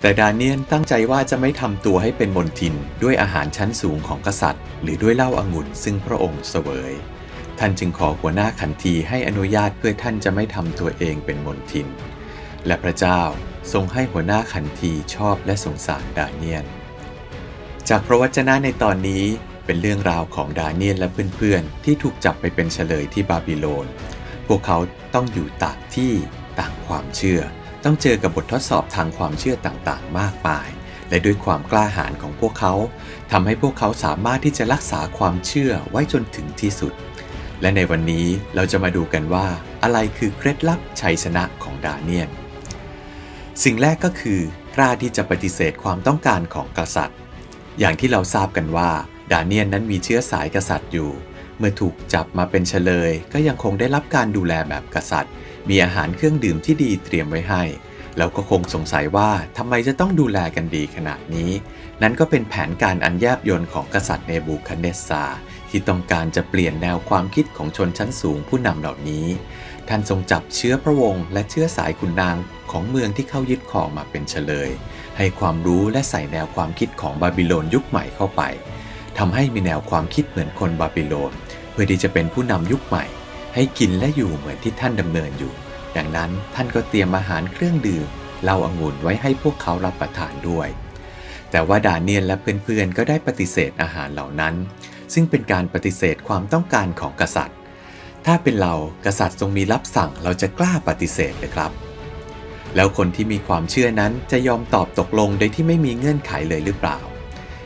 แต่ดาเนียนตั้งใจว่าจะไม่ทำตัวให้เป็นมนทินด้วยอาหารชั้นสูงของกษัตริย์ หรือด้วยเหล้าอางุ่นซึ่งพระองค์เสวย ท่านจึงขอหัวหน้าขันทีให้อนุญาตเพื่อท่านจะไม่ทำตัวเองเป็นมนทิน และพระเจ้าทรงให้หัวหน้าขันทีชอบและสงสารดาเนียน จากพระวจนะในตอนนี้เป็นเรื่องราวของดาเนียนและเพื่อนๆ ที่ถูกจับไปเป็นเฉลยที่บาบิโลน พวกเขาต้องอยู่ต่างที่ต่างความเชื่อ ต้องเจอกับบททดสอบทางความเชื่อต่างๆ มากมาย และด้วยความกล้าหาญของพวกเขาทำให้พวกเขาสามารถที่จะรักษาความเชื่อไว้จนถึงที่สุด และในวันนี้เราจะมาดูกันว่าอะไรคือเคล็ดลับชัยชนะของดาเนียน สิ่งแรกก็คือกล้าที่จะปฏิเสธความต้องการของกษัตริย์ อย่างที่เราทราบกันว่าดาเนียนนั้นมีเชื้อสายกษัตริย์อยู่ เมื่อถูกจับมาเป็นเฉลย ก็ยังคงได้รับการดูแลแบบกษัตริย์ มีอาหารเครื่องดื่มที่ดีเตรียมไว้ให้ แล้วก็คงสงสัยว่าทำไมจะต้องดูแลกันดีขนาดนี้ นั้นก็เป็นแผนการอันแยบยลของกษัตริย์เนบูคัดเนสซาที่ต้องการจะเปลี่ยนแนวความคิดของชนชั้นสูงผู้นำเหล่านี้ ท่านทรงจับเชื้อพระวงศ์และเชื้อสายขุนนางของเมืองที่เข้ายึดครองมาเป็นเฉลย ให้ความรู้และใส่แนวความคิดของบาบิโลนยุคใหม่เข้าไปทำให้มีแนวความคิดเหมือนคนบาบิโลน เพื่อที่จะเป็นผู้นำยุคใหม่ ให้กินและอยู่เหมือนที่ท่านดำเนินอยู่ ดังนั้นท่านก็เตรียมอาหารเครื่องดื่มเหล้าองุ่นไว้ให้พวกเขารับประทานด้วย แต่ว่าดาเนียนและเพื่อนๆก็ได้ปฏิเสธอาหารเหล่านั้น ซึ่งเป็นการปฏิเสธความต้องการของกษัตริย์ ถ้าเป็นเรากษัตริย์ทรงมีรับสั่งเราจะกล้าปฏิเสธเลยครับ แล้วคนที่มีความเชื่อนั้นจะยอมตอบตกลงโดยที่ไม่มีเงื่อนไขเลยหรือเปล่า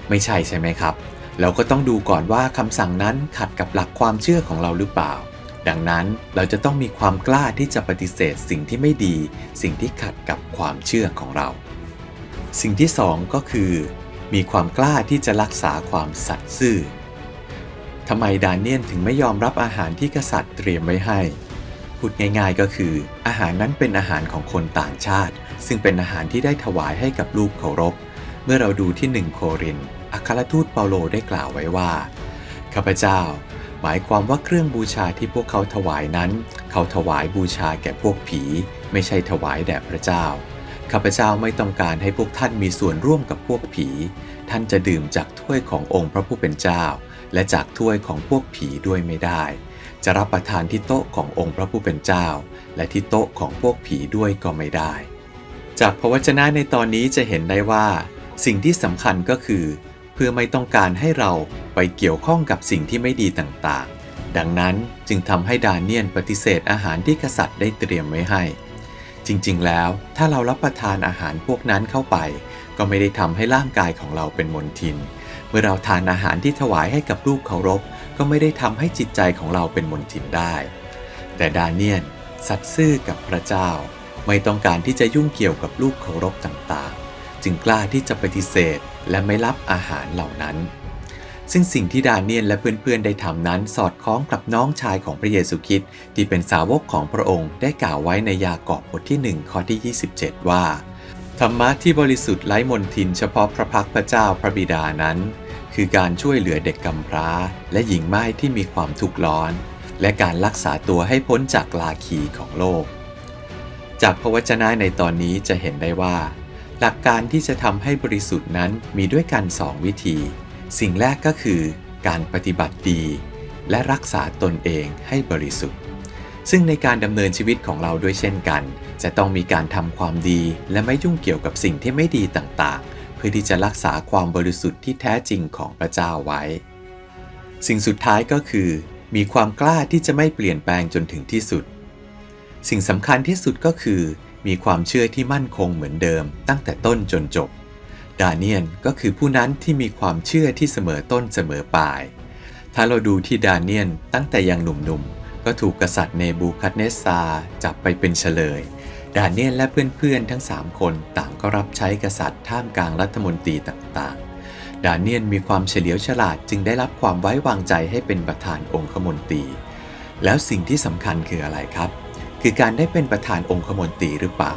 ไม่ใช่ใช่ไหมครับ เราก็ต้องดูก่อนว่าคำสั่งนั้นขัดกับหลักความเชื่อของเราหรือเปล่า ดังนั้นเราจะต้องมีความกล้าที่จะปฏิเสธสิ่งที่ไม่ดี สิ่งที่ขัดกับความเชื่อของเรา สิ่งที่สองก็คือ มีความกล้าที่จะรักษาความสัตย์ซื่อทำไมดาเนียนถึงไม่ยอมรับอาหารที่กษัตริย์เตรียมไว้ให้ พูดง่ายๆก็คือ อาหารนั้นเป็นอาหารของคนต่างชาติ ซึ่งเป็นอาหารที่ได้ถวายให้กับลูกเคารพ เมื่อเราดูที่หนึ่งโครินอัครทูตเปาโลได้กล่าวไว้ว่าข้าพเจ้า หมายความว่าเครื่องบูชาที่พวกเขาถวายนั้น เขาถวายบูชาแก่พวกผี ไม่ใช่ถวายแด่พระเจ้า ข้าพเจ้าไม่ต้องการให้พวกท่านมีส่วนร่วมกับพวกผี ท่านจะดื่มจากถ้วยขององค์พระผู้เป็นเจ้า และจากถ้วยของพวกผีด้วยไม่ได้ จะรับประทานที่โต๊ะขององค์พระผู้เป็นเจ้า และที่โต๊ะของพวกผีด้วยก็ไม่ได้ จากพระวจนะในตอนนี้จะเห็นได้ว่า สิ่งที่สำคัญก็คือ พื่อไม่ต้องการให้เราไปเกี่ยวข้องกับสิ่งที่ไม่ดีต่างๆ ดังนั้นจึงทำให้ดานเนียนปฏิเสธอาหารที่กษัตริย์ได้เตรียมไว้ให้ จริงๆ แล้วถ้าเรารับประทานอาหารพวกนั้นเข้าไป ก็ไม่ได้ทำให้ร่างกายของเราเป็นมลทิน เมื่อเราทานอาหารที่ถวายให้กับรูปเคารพ ก็ไม่ได้ทำให้จิตใจของเราเป็นมลทินได้ แต่ดานเนียนสัตย์ซื่อกับพระเจ้า ไม่ต้องการที่จะยุ่งเกี่ยวกับรูปเคารพต่างๆ จึงกล้าที่จะปฏิเสธและไม่รับอาหารเหล่านั้น ซึ่งสิ่งที่ดาเนียนและเพื่อนๆได้ทำนั้นสอดคล้องกับน้องชายของพระเยซูคริสต์ที่เป็นสาวกของพระองค์ได้กล่าวไว้ในยากอบบทที่ 1 ข้อที่ 27 ว่า ธรรมะที่บริสุทธิ์ไร้มนทินเฉพาะพระพักพระเจ้าพระบิดานั้น คือการช่วยเหลือเด็กกำพร้า และหญิงไม้ที่มีความทุกข์ร้อน และการรักษาตัวให้พ้นจากลาคีของโลก จากพระวจนะในตอนนี้จะเห็นได้ว่า หลักการที่จะทำให้บริสุทธิ์นั้นมีด้วยกันสองวิธี สิ่งแรกก็คือ การปฏิบัติดี และรักษาตนเองให้บริสุทธิ์ ซึ่งในการดำเนินชีวิตของเราด้วยเช่นกัน จะต้องมีการทำความดี และไม่ยุ่งเกี่ยวกับสิ่งที่ไม่ดีต่างๆ เพื่อที่จะรักษาความบริสุทธิ์ที่แท้จริงของพระเจ้าไว้ สิ่งสุดท้ายก็คือ มีความกล้าที่จะไม่เปลี่ยนแปลงจนถึงที่สุด สิ่งสำคัญที่สุดก็คือ มีความเชื่อที่มั่นคงเหมือนเดิมตั้งแต่ต้นจนจบ ดาเนียนก็คือผู้นั้นที่มีความเชื่อที่เสมอต้นเสมอปลาย ถ้าเราดูที่ดาเนียนตั้งแต่ยังหนุ่มๆ ก็ถูกกษัตริย์เนบูคัดเนสซาจับไปเป็นเฉลย ดาเนียนและเพื่อนๆทั้ง 3 คนต่างก็รับใช้กษัตริย์ท่ามกลางรัฐมนตรีต่างๆ ดาเนียนมีความเฉลียวฉลาดจึงได้รับความไว้วางใจให้เป็นประธานองคมนตรี แล้วสิ่งที่สำคัญคืออะไรครับ คือการได้เป็นประธานองคมนตรีหรือเปล่า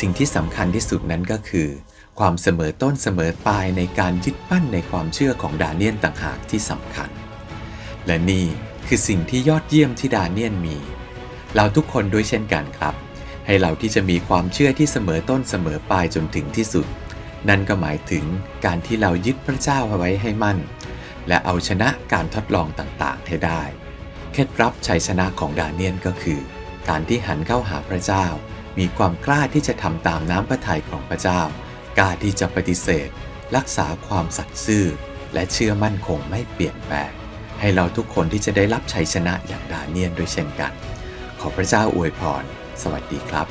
สิ่งที่สำคัญที่สุดนั้นก็คือ ความเสมอต้นเสมอปลายในการยึดมั่นในความเชื่อของดาเนียนต่างหากที่สำคัญ และนี่คือสิ่งที่ยอดเยี่ยมที่ดาเนียนมี เราทุกคนด้วยเช่นกันครับ ให้เราที่จะมีความเชื่อที่เสมอต้นเสมอปลายจนถึงที่สุด นั่นก็หมายถึงการที่เรายึดพระเจ้าไว้ให้มั่น และเอาชนะการทดลองต่างๆ ให้ได้ เคล็ดลับชัยชนะของดาเนียลก็คือ การที่หันเข้าหาพระเจ้า มีความกล้าที่จะทำตามน้ำพระทัยของพระเจ้า กล้าที่จะปฏิเสธ รักษาความสัตย์ซื่อ และเชื่อมั่นคงไม่เปลี่ยนแปลง ให้เราทุกคนที่จะได้รับชัยชนะอย่างดาเนียนด้วยเช่นกัน ขอพระเจ้าอวยพร สวัสดีครับ